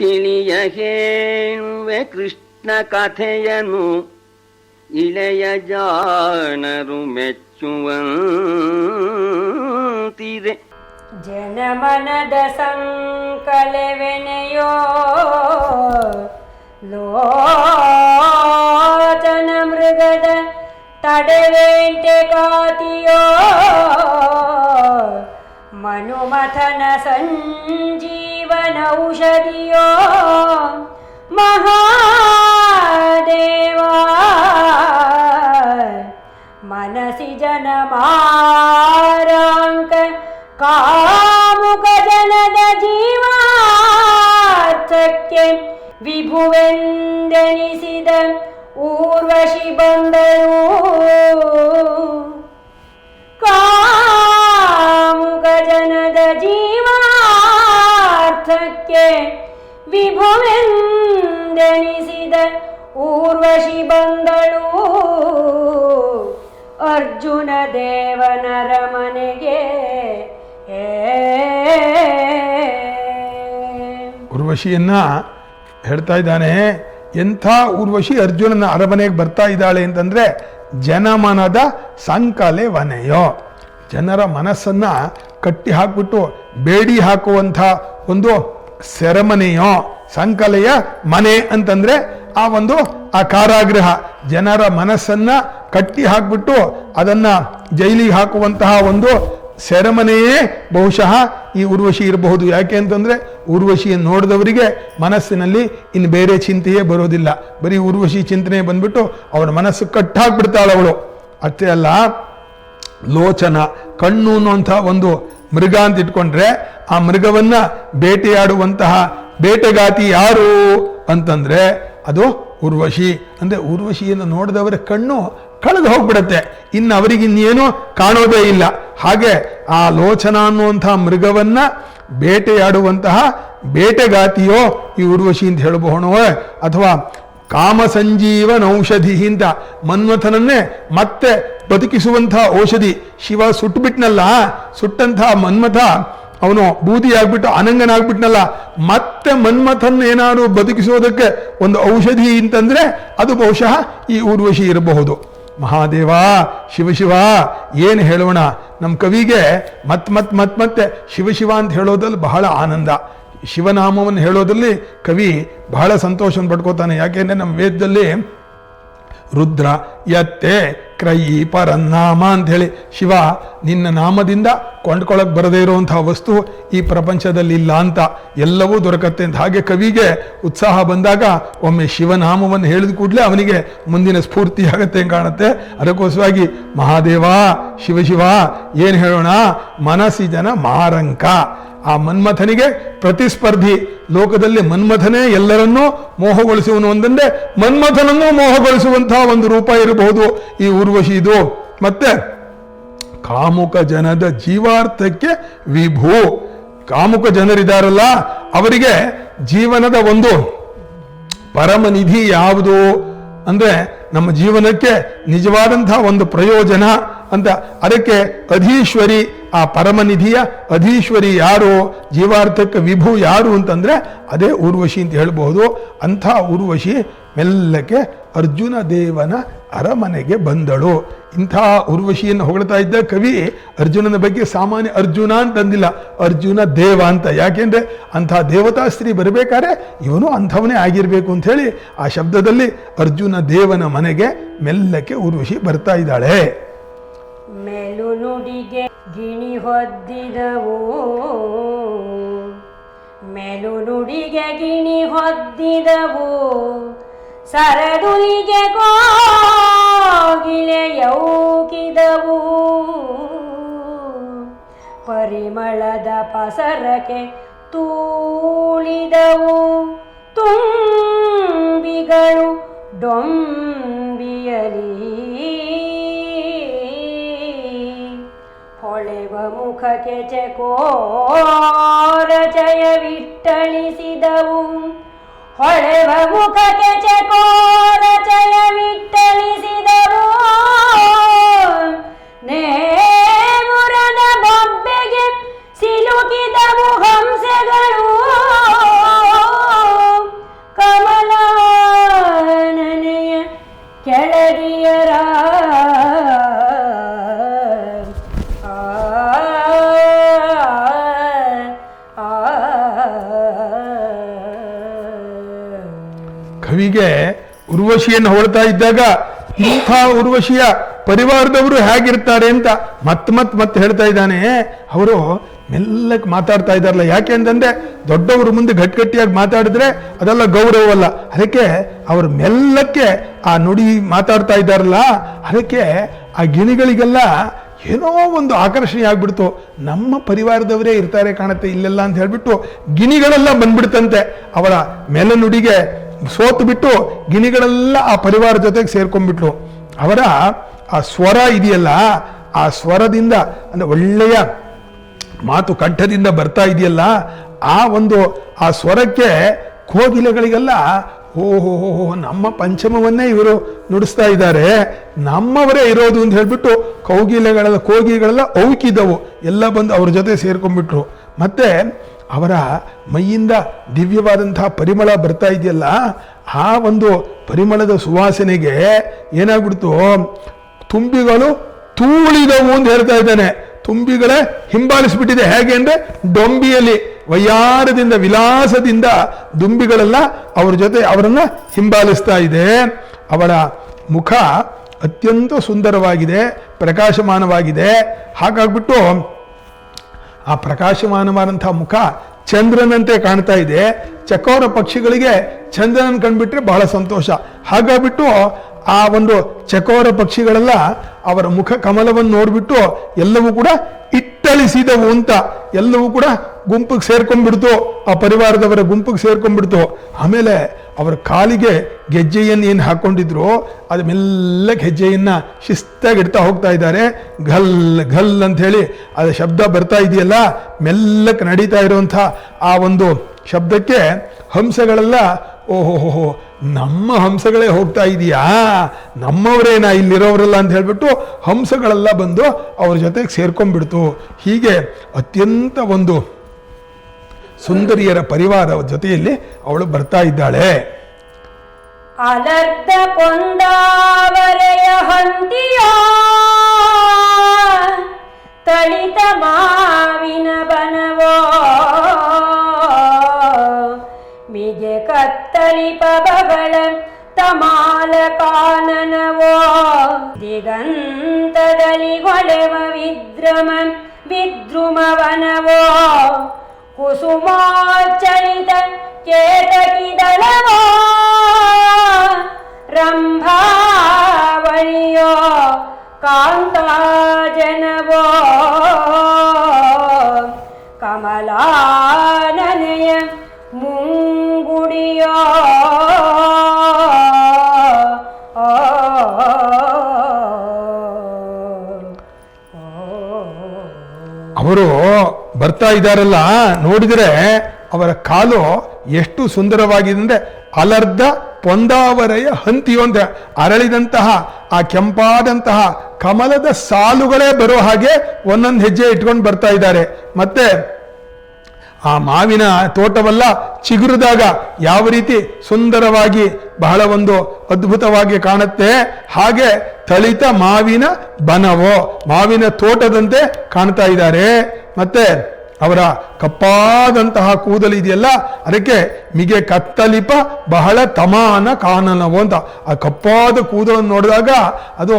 ತಿಳಿಯ ಹೇಳುವೆ ಕೃಷ್ಣ ಕಥೆಯನು ಇಳೆಯ ಜಾಣರು ಮೆಚ್ಚುವಂತಿದೆ ಜನಮನದ ಸಂಕಲವೆನೆಯೋ ಲೋಚನ ಮೃಗದ ತಡೆವೇಂಟೆ ಕಾತಿಯೋ ಮನುಮಥನ ಸಂಜೀವನ ಔಷಧಿಯೋ? ಮಹಾದೇವ! ಮನಸಿ ಜನ ಮಾರಾಂಕ ಕಾಮುಕ ಜನದ ಜೀವಾರ್ಥಕ್ಕೆ ವಿಭುವೆಂದೆನಿಸಿದ ಅರ್ಜುನ ದೇವನರ ಮನೆಗೆ. ಉರ್ವಶಿಯನ್ನ ಹೇಳ್ತಾ ಇದ್ದಾನೆ, ಎಂಥ ಉರ್ವಶಿ ಅರ್ಜುನನ ಅರಮನೆಗೆ ಬರ್ತಾ ಇದ್ದಾಳೆ ಅಂತಂದರೆ ಜನಮನದ ಸಂಕಲೆ ವನೆಯೋ ಜನರ ಮನಸ್ಸನ್ನು ಕಟ್ಟಿ ಹಾಕ್ಬಿಟ್ಟು ಬೇಡಿ ಹಾಕುವಂಥ ಒಂದು ಸೆರೆಮನೆಯೋ, ಸಂಕಲೆಯ ಮನೆ ಅಂತಂದ್ರೆ ಆ ಒಂದು, ಆ ಕಾರಾಗೃಹ. ಜನರ ಮನಸ್ಸನ್ನ ಕಟ್ಟಿ ಹಾಕ್ಬಿಟ್ಟು ಅದನ್ನ ಜೈಲಿಗೆ ಹಾಕುವಂತಹ ಒಂದು ಸೆರೆಮನೆಯೇ ಬಹುಶಃ ಈ ಉರ್ವಶಿ ಇರಬಹುದು. ಯಾಕೆ ಅಂತಂದ್ರೆ ಉರ್ವಶಿಯನ್ನು ನೋಡಿದವರಿಗೆ ಮನಸ್ಸಿನಲ್ಲಿ ಇನ್ನು ಬೇರೆ ಚಿಂತೆಯೇ ಬರೋದಿಲ್ಲ. ಬರೀ ಉರ್ವಶಿ ಚಿಂತನೆ ಬಂದ್ಬಿಟ್ಟು ಅವನ ಮನಸ್ಸು ಕಟ್ಟಾಕ್ಬಿಡ್ತಾಳೆ ಅವಳು. ಅಷ್ಟೇ ಅಲ್ಲ, ಲೋಚನ, ಕಣ್ಣು ಅನ್ನುವಂಥ ಒಂದು ಮೃಗ ಅಂತ ಇಟ್ಕೊಂಡ್ರೆ ಆ ಮೃಗವನ್ನ ಬೇಟೆಯಾಡುವಂತಹ ಬೇಟೆಗಾತಿ ಯಾರು ಅಂತಂದ್ರೆ ಅದು ಉರ್ವಶಿ. ಅಂದರೆ ಉರ್ವಶಿಯನ್ನು ನೋಡಿದವರ ಕಣ್ಣು ಕಳೆದು ಹೋಗ್ಬಿಡತ್ತೆ. ಇನ್ನು ಅವರಿಗೆ ಇನ್ನೇನು ಕಾಣೋದೇ ಇಲ್ಲ. ಹಾಗೆ ಆ ಲೋಚನ ಅನ್ನುವಂಥ ಮೃಗವನ್ನ ಬೇಟೆಯಾಡುವಂತಹ ಬೇಟೆಗಾತಿಯೋ ಈ ಉರ್ವಶಿ ಅಂತ ಹೇಳಬಹುಣೋ ಅಥವಾ ಕಾಮ ಸಂಜೀವನ ಔಷಧಿ ಅಂತ ಮನ್ಮಥನನ್ನೇ ಮತ್ತೆ ಬದುಕಿಸುವಂತಹ ಔಷಧಿ. ಶಿವ ಸುಟ್ಟುಬಿಟ್ನಲ್ಲ ಸುಟ್ಟಂತಹ ಮನ್ಮಥ ಅವನು ಬೂದಿ ಆಗ್ಬಿಟ್ಟು ಅನಂಗನಾಗ್ಬಿಟ್ನಲ್ಲ, ಮತ್ತೆ ಮನ್ಮಥನ್ ಏನಾದ್ರು ಬದುಕಿಸೋದಕ್ಕೆ ಒಂದು ಔಷಧಿ ಅಂತಂದ್ರೆ ಅದು ಬಹುಶಃ ಈ ಊರ್ವಶಿ ಇರಬಹುದು. ಮಹಾದೇವ ಶಿವಶಿವ ಏನು ಹೇಳೋಣ? ನಮ್ಮ ಕವಿಗೆ ಮತ್ ಮತ್ ಮತ್ ಮತ್ತೆ ಶಿವಶಿವ ಅಂತ ಹೇಳೋದ್ರಲ್ಲಿ ಬಹಳ ಆನಂದ. ಶಿವನಾಮವನ್ನು ಹೇಳೋದ್ರಲ್ಲಿ ಕವಿ ಬಹಳ ಸಂತೋಷವನ್ನು ಪಡ್ಕೋತಾನೆ. ಯಾಕೆಂದ್ರೆ ನಮ್ಮ ವೇದದಲ್ಲಿ ರುದ್ರ, ಯತ್ತೆ ಕ್ರಯಿ ಪರನ್ನಾಮ ಅಂತ ಹೇಳಿ ಶಿವ, ನಿನ್ನ ನಾಮದಿಂದ ಕೊಂಡ್ಕೊಳಕ್ ಬರದೇ ಇರುವಂತಹ ವಸ್ತು ಈ ಪ್ರಪಂಚದಲ್ಲಿ ಇಲ್ಲ ಅಂತ ಎಲ್ಲವೂ ದೊರಕತ್ತೆ ಅಂತ. ಹಾಗೆ ಕವಿಗೆ ಉತ್ಸಾಹ ಬಂದಾಗ ಒಮ್ಮೆ ಶಿವನಾಮವನ್ನು ಹೇಳಿದ ಕೂಡಲೇ ಅವನಿಗೆ ಮುಂದಿನ ಸ್ಫೂರ್ತಿ ಆಗುತ್ತೆ ಕಾಣುತ್ತೆ. ಅದಕ್ಕೋಸ್ಕರವಾಗಿ ಮಹಾದೇವ ಶಿವಶಿವ ಏನು ಹೇಳೋಣ? ಮನಸ್ಸಿ ಜನ ಮಾರಂಕ. ಆ ಮನ್ಮಥನಿಗೆ ಪ್ರತಿಸ್ಪರ್ಧಿ. ಲೋಕದಲ್ಲಿ ಮನ್ಮಥನೇ ಎಲ್ಲರನ್ನೂ ಮೋಹಗೊಳಿಸುವನು ಒಂದಂದ್ರೆ ಮನ್ಮಥನನ್ನು ಮೋಹಗೊಳಿಸುವಂತಹ ಒಂದು ರೂಪ ಇರಬಹುದು. ಈ ಉರ್ವಶಿ ಇದು. ಮತ್ತೆ ಕಾಮುಕ ಜನದ ಜೀವಾರ್ಥಕ್ಕೆ ವಿಭೂ. ಕಾಮುಕ ಜನರಿದಾರಲ್ಲ, ಅವರಿಗೆ ಜೀವನದ ಒಂದು ಪರಮನಿಧಿ ಯಾವುದು? ಅಂದ್ರೆ ನಮ್ಮ ಜೀವನಕ್ಕೆ ನಿಜವಾದಂತಹ ಒಂದು ಪ್ರಯೋಜನ ಅಂತ ಅದಕ್ಕೆ ಅಧೀಶ್ವರಿ, ಆ ಪರಮನಿಧಿಯ ಅಧೀಶ್ವರಿ ಯಾರು, ಜೀವಾರ್ಥಕ್ಕೆ ವಿಭು ಯಾರು ಅಂತಂದರೆ ಅದೇ ಊರ್ವಶಿ ಅಂತ ಹೇಳಬಹುದು ಅಂಥ ಊರ್ವಶಿ ಮೆಲ್ಲಕ್ಕೆ ಅರ್ಜುನ ದೇವನ ಅರಮನೆಗೆ ಬಂದಳು. ಇಂಥ ಉರ್ವಶಿಯನ್ನು ಹೊಗಳ್ತಾ ಇದ್ದ ಕವಿ ಅರ್ಜುನನ ಬಗ್ಗೆ ಸಾಮಾನ್ಯ ಅರ್ಜುನ ಅಂತಂದಿಲ್ಲ, ಅರ್ಜುನ ದೇವ ಅಂತ. ಯಾಕೆಂದ್ರೆ ಅಂಥ ದೇವತಾ ಸ್ತ್ರೀ ಬರಬೇಕಾದ್ರೆ ಇವನು ಅಂಥವನೇ ಆಗಿರಬೇಕು ಅಂತ ಹೇಳಿ ಆ ಶಬ್ದದಲ್ಲಿ ಅರ್ಜುನ ದೇವನ ಮನೆಗೆ ಮೆಲ್ಲಕ್ಕೆ ಉರ್ವಶಿ ಬರ್ತಾ ಇದ್ದಾಳೆ. ಮೆಲು ನುಡಿಗೆ ಗಿಣಿ ಹೊದ್ದಿದವು. ಮೆಲು ನುಡಿಗೆ ಗಿಣಿ ಹೊದ್ದಿದವು. ಸರದುಲಿಗೆ ಕೋಗಿಲೆ ಯೌಕಿದವು ಪರಿಮಳದ ಪಸರಕ್ಕೆ ತೂಳಿದವು. ತುಂಬಿಗಳು ಡೊಂಬಿಯಲಿ ಮುಖಕ್ಕೆ ಚಕೋರ ಜಯವಿಟ್ಟಳಿಸಿದವು ಹೊಳೆವ ಮುಖಕ್ಕೆ ಚಕೋರ ಕವಿಗೆ ಉರ್ವಶಿಯನ್ನು ಹೊಳ್ತಾ ಇದ್ದಾಗ ಇಂಥ ಉರ್ವಶಿಯ ಪರಿವಾರದವರು ಹೇಗಿರ್ತಾರೆ ಅಂತ ಮತ್ ಮತ್ ಮತ್ ಹೇಳ್ತಾ ಇದ್ದಾನೆ. ಅವರು ಮೆಲ್ಲಕ್ಕೆ ಮಾತಾಡ್ತಾ ಇದ್ದಾರಲ್ಲ. ಯಾಕೆ ಅಂತಂದ್ರೆ ದೊಡ್ಡವ್ರ ಮುಂದೆ ಗಟ್ಟಿಗಟ್ಟಿಯಾಗಿ ಮಾತಾಡಿದ್ರೆ ಅದೆಲ್ಲ ಗೌರವವಲ್ಲ ಅದಕ್ಕೆ ಅವರು ಮೆಲ್ಲಕ್ಕೆ ಆ ನುಡಿ ಮಾತಾಡ್ತಾ ಇದ್ದಾರಲ್ಲ. ಅದಕ್ಕೆ ಆ ಗಿಣಿಗಳಿಗೆಲ್ಲ ಏನೋ ಒಂದು ಆಕರ್ಷಣೆ ಆಗಿಬಿಡ್ತು. ನಮ್ಮ ಪರಿವಾರದವರೇ ಇರ್ತಾರೆ ಕಾಣುತ್ತೆ, ಇಲ್ಲೆಲ್ಲ ಅಂತ ಹೇಳಿಬಿಟ್ಟು ಗಿಣಿಗಳೆಲ್ಲ ಬಂದ್ಬಿಡ್ತಂತೆ. ಅವರ ನುಡಿಗೆ ಸೋತು ಬಿಟ್ಟು ಗಿಣಿಗಳೆಲ್ಲ ಆ ಪರಿವಾರ ಜೊತೆಗೆ ಸೇರ್ಕೊಂಡ್ಬಿಟ್ಲು. ಅವರ ಆ ಸ್ವರ ಇದೆಯಲ್ಲ, ಆ ಸ್ವರದಿಂದ, ಅಂದ್ರೆ ಒಳ್ಳೆಯ ಮಾತು ಕಂಠದಿಂದ ಬರ್ತಾ ಇದೆಯಲ್ಲ, ಆ ಒಂದು, ಆ ಸ್ವರಕ್ಕೆ ಕೋಗಿಲೆಗಳಿಗೆಲ್ಲ ಓಹೋ ನಮ್ಮ ಪಂಚಮವನ್ನೇ ಇವರು ನುಡಿಸ್ತಾ ಇದ್ದಾರೆ. ನಮ್ಮವರೇ ಇರೋದು ಅಂತ ಹೇಳಿಬಿಟ್ಟು ಕೌಗಿಲೆಗಳೆಲ್ಲ, ಕೋಗಿಗಳೆಲ್ಲ ಔಕಿದವು. ಎಲ್ಲ ಬಂದು ಅವ್ರ ಜೊತೆ ಸೇರ್ಕೊಂಡ್ಬಿಟ್ರು. ಮತ್ತೆ ಅವರ ಮೈಯಿಂದ ದಿವ್ಯವಾದಂತಹ ಪರಿಮಳ ಬರ್ತಾ ಇದೆಯಲ್ಲ, ಆ ಒಂದು ಪರಿಮಳದ ಸುವಾಸನೆಗೆ ಏನಾಗ್ಬಿಡ್ತು? ತುಂಬಿಗಳು ತೂಳಿದವು ಅಂತ ಹೇಳ್ತಾ ಇದ್ದಾನೆ. ತುಂಬಿಗಳೇ ಹಿಂಬಾಲಿಸಿಬಿಟ್ಟಿದೆ. ಹೇಗೆ ಅಂದರೆ ಡೊಂಬಿಯಲ್ಲಿ, ವಯ್ಯಾರದಿಂದ, ವಿಲಾಸದಿಂದ ದುಂಬಿಗಳೆಲ್ಲ ಅವರ ಜೊತೆ ಅವರನ್ನ ಹಿಂಬಾಲಿಸ್ತಾ ಇದೆ. ಅವಳ ಮುಖ ಅತ್ಯಂತ ಸುಂದರವಾಗಿದೆ, ಪ್ರಕಾಶಮಾನವಾಗಿದೆ. ಹಾಗಾಗ್ಬಿಟ್ಟು ಆ ಪ್ರಕಾಶಮಾನವಾದಂಥ ಮುಖ ಚಂದ್ರನಂತೆ ಕಾಣ್ತಾ ಇದೆ. ಚಕೋರ ಪಕ್ಷಿಗಳಿಗೆ ಚಂದ್ರನ ಕಂಡುಬಿಟ್ರೆ ಬಹಳ ಸಂತೋಷ. ಹಾಗಾಗ್ಬಿಟ್ಟು ಆ ಒಂದು ಚಕೋರ ಪಕ್ಷಿಗಳೆಲ್ಲ ಅವರ ಮುಖ ಕಮಲವನ್ನು ನೋಡಿಬಿಟ್ಟು ಎಲ್ಲವೂ ಕೂಡ ಇಟ್ಟಳಿಸಿದವು ಅಂತ, ಎಲ್ಲವೂ ಕೂಡ ಗುಂಪಿಗೆ ಸೇರ್ಕೊಂಡ್ಬಿಡ್ತು, ಆ ಪರಿವಾರದವರ ಗುಂಪಿಗೆ ಸೇರ್ಕೊಂಡ್ಬಿಡ್ತು. ಆಮೇಲೆ ಅವರ ಕಾಲಿಗೆ ಗೆಜ್ಜೆಯನ್ನು ಏನು ಹಾಕೊಂಡಿದ್ರು, ಅದು ಗೆಜ್ಜೆಯನ್ನ ಶಿಸ್ತಾಗಿ ಇಡ್ತಾ ಹೋಗ್ತಾ ಇದ್ದಾರೆ. ಘಲ್ ಘಲ್ ಅಂತ ಹೇಳಿ ಅದು ಶಬ್ದ ಬರ್ತಾ ಇದೆಯಲ್ಲ, ಮೆಲ್ಲಕ್ಕೆ ನಡೀತಾ ಇರುವಂಥ ಆ ಒಂದು ಶಬ್ದಕ್ಕೆ ಹಂಸಗಳೆಲ್ಲ ಓಹೋ ನಮ್ಮ ಹಂಸಗಳೇ ಹೋಗ್ತಾ ಇದೆಯಾ? ನಮ್ಮವರೇನ ಇಲ್ಲಿರೋರೆಲ್ಲ ಅಂತ ಹೇಳ್ಬಿಟ್ಟು ಹಂಸಗಳೆಲ್ಲ ಬಂದು ಅವ್ರ ಜೊತೆಗೆ ಸೇರ್ಕೊಂಡ್ಬಿಡ್ತು. ಹೀಗೆ ಅತ್ಯಂತ ಒಂದು ಸುಂದರಿಯರ ಪರಿವಾರ ಜೊತೆಯಲ್ಲಿ ಅವಳು ಬರ್ತಾ ಇದ್ದಾಳೆ. ಅಲರ್ಧ ಕೊಂದಾವರೆಯ ತಳಿತ ಮಾವಿನ ಬನವೋ? दलिपबलपानवो दिगन्त दलिबलव विद्रुम विद्रुमवनवो। कुसुमाचलित चेतकि दलवो रम्भावणो कान्ताजनवो। कमलाननय ಅವರು ಬರ್ತಾ ಇದ್ದಾರಲ್ಲ, ನೋಡಿದ್ರೆ ಅವರ ಕಾಲು ಎಷ್ಟು ಸುಂದರವಾಗಿದೆ ಅಂದ್ರೆ ಅಲರ್ಧ ಪೊಂದಾವರೆಯ ಹಂತಿಯು ಅಂತ ಅರಳಿದಂತಹ, ಆ ಕೆಂಪಾದಂತಹ ಕಮಲದ ಸಾಲುಗಳೇ ಬರೋ ಹಾಗೆ ಒಂದೊಂದು ಹೆಜ್ಜೆ ಇಟ್ಕೊಂಡು ಬರ್ತಾ ಇದ್ದಾರೆ. ಮತ್ತೆ ಆ ಮಾವಿನ ತೋಟವೆಲ್ಲ, ಚಿಗುರಿದಾಗ ಯಾವ ರೀತಿ ಸುಂದರವಾಗಿ ಬಹಳ ಒಂದು ಅದ್ಭುತವಾಗಿ ಕಾಣುತ್ತೆ? ಹಾಗೆ ತಳಿತ ಮಾವಿನ ಬನವೋ, ಮಾವಿನ ತೋಟದಂತೆ ಕಾಣ್ತಾ ಇದ್ದಾರೆ. ಮತ್ತೆ ಅವರ ಕಪ್ಪಾದಂತಹ ಕೂದಲು ಇದೆಯಲ್ಲ, ಅದಕ್ಕೆ ಮಿಗೆ ಕತ್ತಲಿಪ, ಬಹಳ ತಮಾನ ಕಾನನವು ಅಂತ. ಆ ಕಪ್ಪಾದ ಕೂದಲನ್ನು ನೋಡಿದಾಗ ಅದು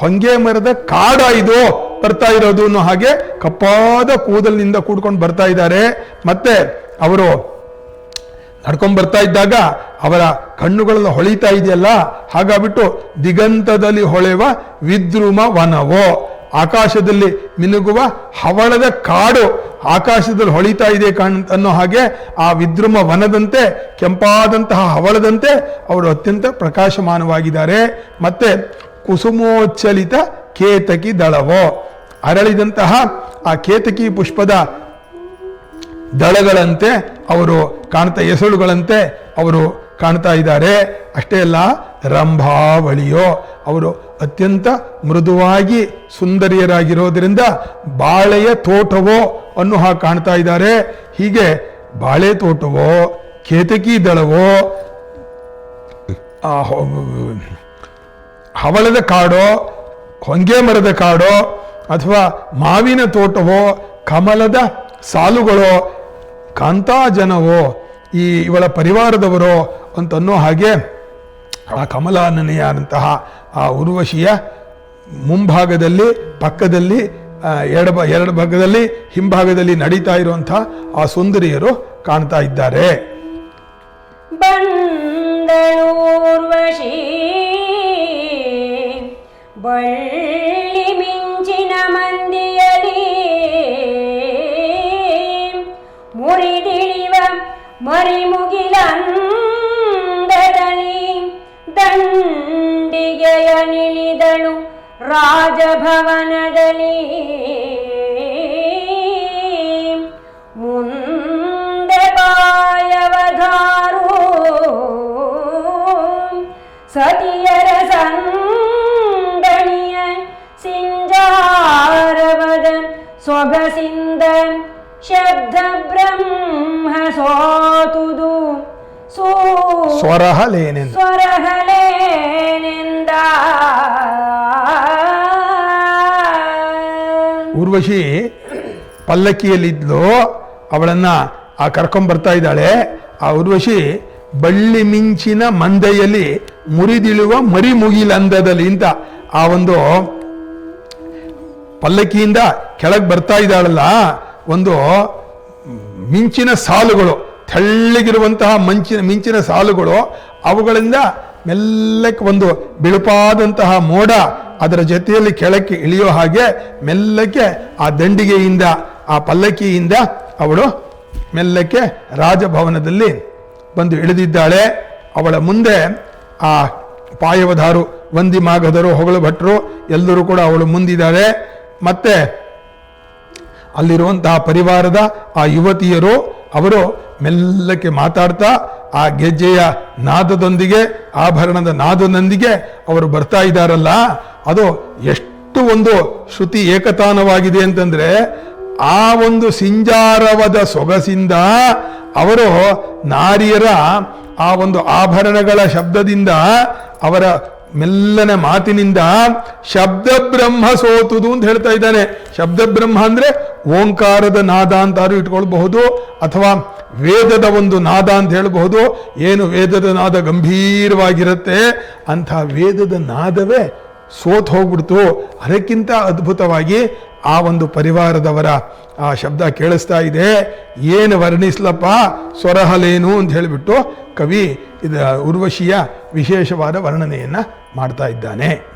ಹೊಂಗೆ ಮರದ ಕಾಡ ಇದು ಬರ್ತಾ ಇರೋದು ಅನ್ನೋ ಹಾಗೆ ಕಪ್ಪಾದ ಕೂದಲಿನಿಂದ ಕೂಡ್ಕೊಂಡು ಬರ್ತಾ ಇದ್ದಾರೆ. ಮತ್ತೆ ಅವರು ನಡ್ಕೊಂಡ್ ಬರ್ತಾ ಇದ್ದಾಗ ಅವರ ಕಣ್ಣುಗಳನ್ನು ಹೊಳಿತಾ ಇದೆಯಲ್ಲ, ಹಾಗಾಗ್ಬಿಟ್ಟು ದಿಗಂತದಲ್ಲಿ ಹೊಳೆವ ವಿದ್ರುಮ ವನವೋ. ಆಕಾಶದಲ್ಲಿ ಮಿನುಗುವ ಹವಳದ ಕಾಡು ಆಕಾಶದಲ್ಲಿ ಹೊಳಿತಾ ಇದೆ ಕಾಣ್, ಅನ್ನೋ ಹಾಗೆ ಆ ವಿದ್ರುಮ ವನದಂತೆ, ಕೆಂಪಾದಂತಹ ಹವಳದಂತೆ ಅವರು ಅತ್ಯಂತ ಪ್ರಕಾಶಮಾನವಾಗಿದ್ದಾರೆ. ಮತ್ತೆ ಕುಸುಮೋಚ್ಚಲಿತ ಕೇತಕಿ ದಳವೋ? ಅರಳಿದಂತಹ ಆ ಕೇತಕಿ ಪುಷ್ಪದ ದಳಗಳಂತೆ ಅವರು ಕಾಣ್ತಾ ಎಸಳುಗಳಂತೆ ಅವರು ಕಾಣ್ತಾ ಇದ್ದಾರೆ. ಅಷ್ಟೇ ಅಲ್ಲ ರಂಭಾವಳಿಯೋ, ಅವರು ಅತ್ಯಂತ ಮೃದುವಾಗಿ ಸುಂದರಿಯರಾಗಿರೋದ್ರಿಂದ ಬಾಳೆಯ ತೋಟವೋ ಅನ್ನು ಹಾಗೆ ಕಾಣ್ತಾ ಇದ್ದಾರೆ. ಹೀಗೆ ಬಾಳೆ ತೋಟವೋ, ಕೇತಕಿ ದಳವೋ ಹವಳದ ಕಾಡೋ, ಹೊಂಗೆ ಮರದ ಕಾಡೋ, ಅಥವಾ ಮಾವಿನ ತೋಟವೋ, ಕಮಲದ ಸಾಲುಗಳೋ, ಕಾಂತಾಜನವೋ, ಈ ಇವಳ ಪರಿವಾರದವರೋ ಅಂತನ್ನೋ ಹಾಗೆ ಆ ಕಮಲಾನನೆಯಾದಂತಹ ಆ ಉರ್ವಶಿಯ ಮುಂಭಾಗದಲ್ಲಿ, ಪಕ್ಕದಲ್ಲಿ ಎರಡು ಬ- ಎರಡು ಭಾಗದಲ್ಲಿ, ಹಿಂಭಾಗದಲ್ಲಿ ನಡೀತಾ ಇರುವಂತಹ ಆ ಸುಂದರಿಯರು ಕಾಣ್ತಾ ಇದ್ದಾರೆ. ಮರಿ ಮಿಂಚಿನ ಮುರಿದಿಳಿವ ಮರಿಮುಗಿಲಂದದಲ್ಲಿ ದಂಡಿಗೆಯ ನಿಳಿದಳು ರಾಜಭವನದಲ್ಲಿ. ಮುಂದೆ ಬಾಯವಧಾರು ಸತಿಯರ ಸಂಗಣಿಯ ಸಿಂಜಾರವದ ಸೊಗಸಿಂದ ಶಬ್ದ ಬ್ರಹ್ಮ ಸೋತುದು. ಸೂ ಸ್ವರಹಲೇನೆಂದು. ಸ್ವರಹಲೇನೆಂದ. ಉರ್ವಶಿ ಪಲ್ಲಕ್ಕಿಯಲ್ಲಿದ್ಲು ಅವಳನ್ನ ಆ ಕರ್ಕೊಂಬರ್ತಾ ಇದ್ದಾಳೆ. ಆ ಉರ್ವಶಿ ಬಳ್ಳಿ ಮಿಂಚಿನ ಮಂದೆಯಲ್ಲಿ ಮುರಿದಿಳುವ ಮರಿ ಮುಗಿಲಂದದಲ್ಲಿ ಅಂತ ಆ ಒಂದು ಪಲ್ಲಕ್ಕಿಯಿಂದ ಕೆಳಗೆ ಬರ್ತಾ ಇದ್ದಾಳಲ್ಲ ಒಂದು ಮಿಂಚಿನ ಸಾಲುಗಳು. ತೆಳ್ಳಗಿರುವಂತಹ ಮಂಚಿನ ಮಿಂಚಿನ ಸಾಲುಗಳು ಅವುಗಳಿಂದ ಮೆಲ್ಲಕ್ಕೆ ಒಂದು ಬಿಳುಪಾದಂತಹ ಮೋಡ ಅದರ ಜೊತೆಯಲ್ಲಿ ಕೆಳಕ್ಕೆ ಇಳಿಯೋ ಹಾಗೆ ಮೆಲ್ಲಕ್ಕೆ ಆ ದಂಡಿಗೆಯಿಂದ, ಆ ಪಲ್ಲಕ್ಕಿಯಿಂದ ಅವಳು ಮೆಲ್ಲಕ್ಕೆ ರಾಜಭವನದಲ್ಲಿ ಬಂದು ಇಳಿದಿದ್ದಾಳೆ. ಅವಳ ಮುಂದೆ ಆ ಪಾಯವಧಾರು, ವಂದಿ ಮಾಗದರು ಹೊಗಳು ಭಟ್ರು ಎಲ್ಲರೂ ಕೂಡ ಅವಳು ಮುಂದಿದ್ದಾಳೆ. ಮತ್ತೆ ಅಲ್ಲಿರುವಂತಹ ಪರಿವಾರದ ಆ ಯುವತಿಯರು, ಅವರು ಮೆಲ್ಲಕ್ಕೆ ಮಾತಾಡ್ತಾ ಆ ಗೆಜ್ಜೆಯ ನಾದದೊಂದಿಗೆ, ಆಭರಣದ ನಾದನೊಂದಿಗೆ ಅವರು ಬರ್ತಾ ಇದ್ದಾರಲ್ಲ, ಅದು ಎಷ್ಟು ಒಂದು ಶ್ರುತಿ ಏಕತಾನವಾಗಿದೆ ಅಂತಂದ್ರೆ, ಆ ಒಂದು ಸಿಂಜಾರವದ ಸೊಗಸಿಂದ ಅವರು ನಾರಿಯರ ಆ ಒಂದು ಆಭರಣಗಳ ಶಬ್ದದಿಂದ ಅವರ ಮೆಲ್ಲನ ಮಾತಿನಿಂದ ಶಬ್ದ ಬ್ರಹ್ಮ ಸೋತುದು ಅಂತ ಹೇಳ್ತಾ ಇದ್ದಾನೆ. ಶಬ್ದ ಬ್ರಹ್ಮ ಅಂದ್ರೆ ಓಂಕಾರದ ನಾದ ಅಂತಾರು ಇಟ್ಕೊಳ್ಬಹುದು ಅಥವಾ ವೇದದ ಒಂದು ನಾದ ಅಂತ ಹೇಳಬಹುದು. ಏನು ವೇದದ ನಾದ ಗಂಭೀರವಾಗಿರುತ್ತೆ, ಅಂಥ ವೇದದ ನಾದವೇ ಸೋತ್ ಹೋಗ್ಬಿಡ್ತು. ಅದಕ್ಕಿಂತ ಅದ್ಭುತವಾಗಿ ಆ ಒಂದು ಪರಿವಾರದವರ ಆ ಶಬ್ದ ಕೇಳಿಸ್ತಾ ಇದೆ. ಏನು ವರ್ಣಿಸ್ಲಪ್ಪ, ಸ್ವರಹಲೇನು ಅಂತ ಹೇಳಿಬಿಟ್ಟು ಕವಿ ಇದು ಉರ್ವಶಿಯ ವಿಶೇಷವಾದ ವರ್ಣನೆಯನ್ನು ಮಾಡ್ತಾ ಇದ್ದಾನೆ.